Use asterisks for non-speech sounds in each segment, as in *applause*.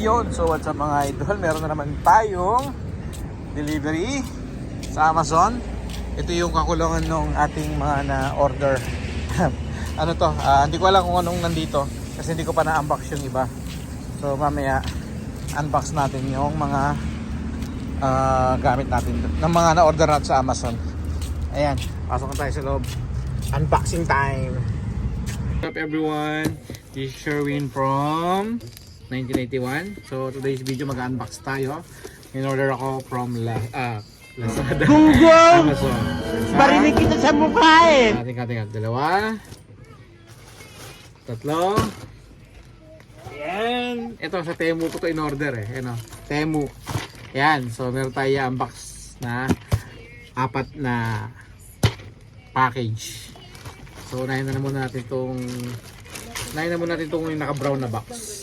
Yun, so what's up mga idol? Meron na naman tayong delivery sa Amazon. Ito yung kakulungan ng ating mga na-order. *laughs* ano to? ah, hindi ko alam kung anong nandito kasi hindi ko pa na-unbox yung iba. So mamaya unbox natin yung mga ah, gamit natin ng mga na-order natin sa Amazon. Ayan, pasok tayo sa loob. Unboxing time! What's up everyone? This is Sherwin from 1981. So today's video mag-unbox tayo. In-order ako from La ah, Lazada. Gunggong! *laughs* Amazon. Barinig kita sa mukha eh! Ating kating dalawa. Tatlo. Yan. Ito sa Temu ko to in-order eh. Ano? Temu. Yan. So meron tayo unbox na apat na package. So unahin na muna natin tong unahin na muna natin tong yung naka-brown na box.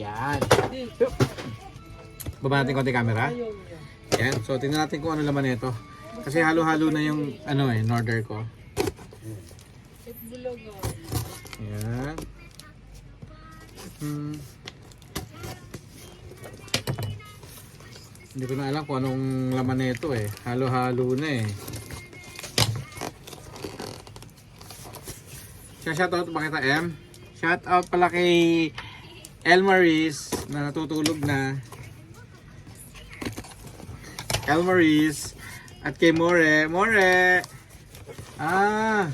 Yan. Baba natin konti camera. Yan. So tingnan natin kung ano laman nito. Kasi halo-halo na yung ano eh, in-order ko. Yan. Hmm. Hindi ko na alam kung anong laman nito eh. Halo-halo na eh. Siya shoutout pa kita M. Shoutout pala kay Elmaris na natutulog na. Elmaris at kay More. More! Ah!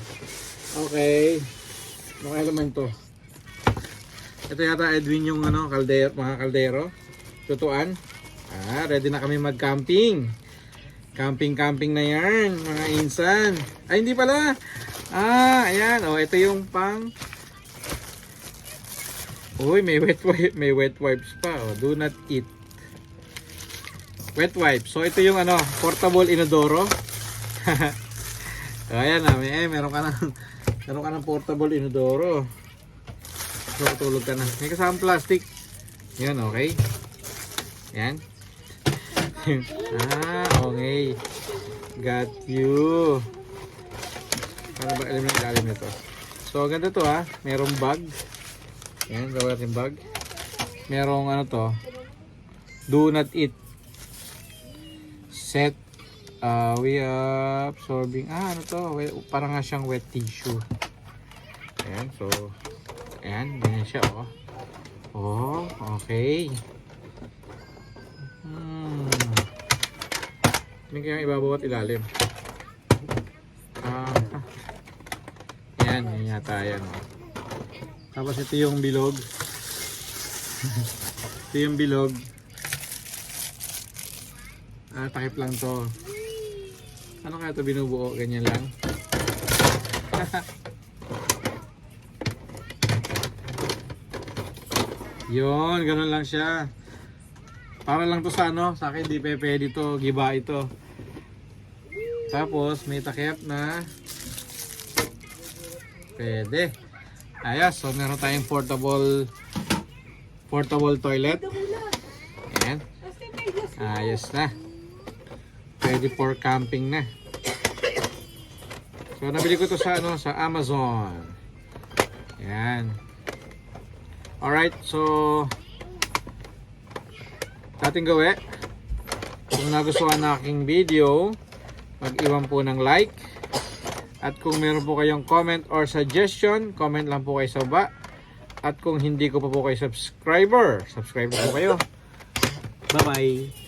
Okay. Ano kaya naman to? Ito yata Edwin yung ano, kaldero, mga kaldero. Tutuan. Ah, ready na kami mag-camping. Camping-camping na yan, mga insan. Ay, hindi pala. Ah, ayan. Oh, ito yung pang... Uy, may wet wipe, may wet wipes pa. Oh, do not eat. Wet wipes. So, ito yung ano, portable inodoro. *laughs* Ayan na, may, eh, meron ka ng meron ka ng portable inodoro. So, tulog ka na. May kasamang plastic. Yan, okay. Yan. *laughs* ah, okay. Got you. Ano ba alam ng ilalim nito? So, ganda to ha. Merong bag. Yan, gawin natin bag. Merong ano to. Do not eat. Set. Uh, we are absorbing. Ah, ano to? Parang nga siyang wet tissue. Ayan, so. Ayan, ganyan siya, oh. Oh, okay. Hmm. Hindi kaya ibabaw at ilalim. Ah. Yan, yan yata yan. oh. Tapos ito yung bilog. ito yung bilog. Ah, takip lang to. Ano kaya ito binubuo? Ganyan lang. *laughs* Yon, ganun lang siya. Para lang to sa ano, sa akin di pe pwede to, giba ito. Tapos may takip na pwede. Ayos, so meron tayong portable portable toilet. Ayan. Ayos na. Pwede for camping na. So nabili ko to sa ano sa Amazon. Ayan. Alright, so ating gawi. Kung nagustuhan na aking video, mag-iwan po ng like. At kung meron po kayong comment or suggestion, comment lang po kayo sa baba. At kung hindi ko pa po kayo subscriber, subscribe po kayo. Bye-bye!